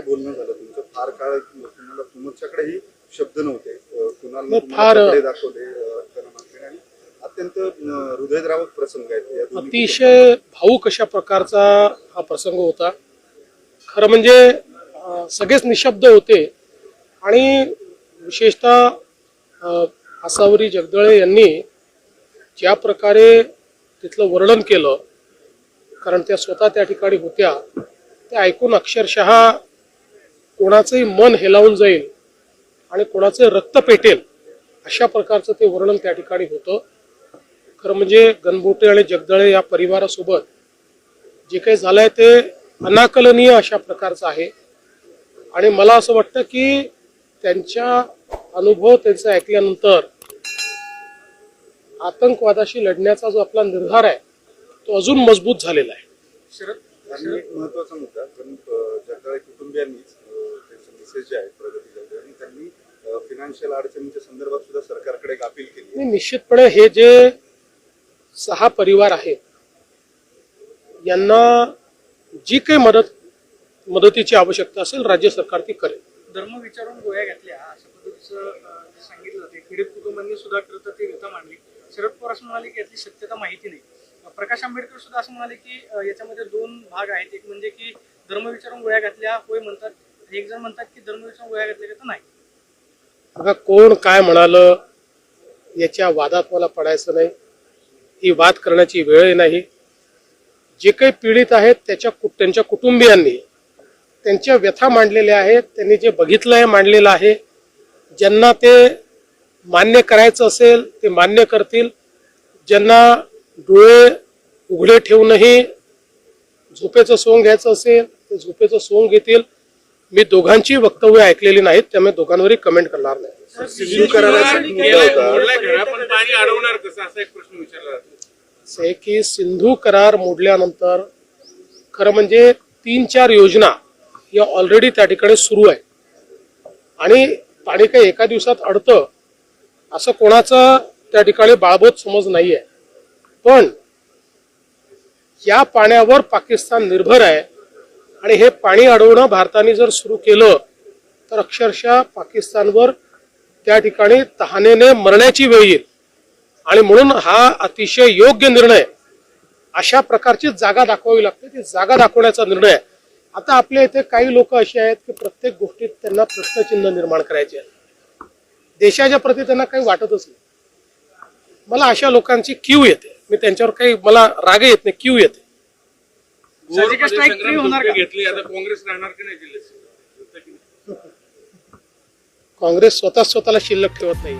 काय बोलणं झालं? तुमचं फार काळ तुम्हाला तुमच्याकडेही शब्द नव्हते. कुणाल फार- दाखवले आणि अत्यंत हृदयद्रावक प्रसंग आहेत अतिशय भाऊक अशा प्रकारचा हा प्रसंग होता. खरं म्हणजे सगळेच निशब्द होते आणि विशेषतः आसावरी जगदळे यांनी ज्या प्रकारे तिथलं वर्णन केलं कारण त्या स्वतः त्या ठिकाणी होत्या ते ऐकून अक्षरशः कोणाचंही मन हेलावून जाईल आणि कोणाचं रक्त पेटेल अशा प्रकारचं ते वर्णन त्या ठिकाणी होतं. खरं म्हणजे गणबोटे आणि जगदळे या परिवारासोबत जे काही झालंय ते अनाकलनीय अशा प्रकारचं आहे. आणि मला असं वाटतं की त्यांच्या अनुभव त्यांचा ऐकल्यानंतर आतंकवादाशी लढण्याचा जो आपला निर्धार आहे तो अजून मजबूत झालेला आहे. एक महत्त्वाचा मुद्दा कुटुंबियांनीच मेसेज जे आहेत प्रगती आणि त्यांनी फिनान्शियल अडचणीच्या संदर्भात सुद्धा सरकारकडे एक अपील केली. निश्चितपणे हे जे सहा परिवार आहेत यांना जी काही मदत मदतीची आवश्यकता असेल राज्य सरकार ती करेल. धर्म विचारून गोळ्या घातल्या अशा पद्धतीचं सांगितलं ते पीडित कुटुंबांनी सुद्धा खरं तर ती व्यथा मांडली. शरद पवार असं म्हणाले की यातली सत्यता माहिती नाही. प्रकाश आंबेडकर सुद्धा असं म्हणाले की याच्यामध्ये दोन भाग आहेत. एक म्हणजे की धर्म विचारून गोळ्या घातल्या होय म्हणतात म्हणजे एक जण म्हणतात की धर्म गोळ्या घातल्या तर नाही? आता कोण काय म्हणालं याच्या वादात मला पडायचं नाही. ही वाद करण्याची वेळ नाही. जे काही पीडित आहेत त्याच्या त्यांच्या कुटुंबियांनी त्यांच्या व्यथा मांडलेल्या आहेत त्यांनी जे बघितलं आहे मांडलेलं आहे ज्यांना ते मान्य करायचं असेल ते मान्य करतील. ज्यांना डोळे उघडे ठेवूनही झोपेचं सोंग घ्यायचं असेल ते झोपेचं सोंग घेतील. मी दोघांची वक्तव्य ऐकलेली नाहीत त्यामुळे दोघांवरही कमेंट करणार नाही. आहे की सिंधू करार मोडल्यानंतर खरं म्हणजे तीन चार योजना या ऑलरेडी त्या ठिकाणी सुरू आहे. आणि पाणी काही एका दिवसात अडतं असं कोणाचं त्या ठिकाणी बाळबोध समज नाहीये. पण या पाण्यावर पाकिस्तान निर्भर आहे. आणि हे पाणी अडवणं भारताने जर सुरू केलं तर अक्षरशः पाकिस्तानवर त्या ठिकाणी तहानेने मरण्याची वेळ येईल. आणि म्हणून हा अतिशय योग्य निर्णय अशा प्रकारची जागा दाखवावी लागते. ती जागा दाखवण्याचा निर्णय. आहे. आता आपल्या इथे काही लोक असे आहेत की प्रत्येक गोष्टीत त्यांना प्रश्नचिन्ह निर्माण करायचे आहेत. देशाच्या प्रती त्यांना काही वाटतच नाही. मला अशा लोकांची क्यू येते. मी त्यांच्यावर काही मला राग येत नाही क्यू येते. सर्जिकल स्ट्राईक फ्री होणार का? घेतली आता काँग्रेस राहणार की नाही जिल्ह्यात काँग्रेस स्वतः स्वतःला शिल्लक ठेवत नाही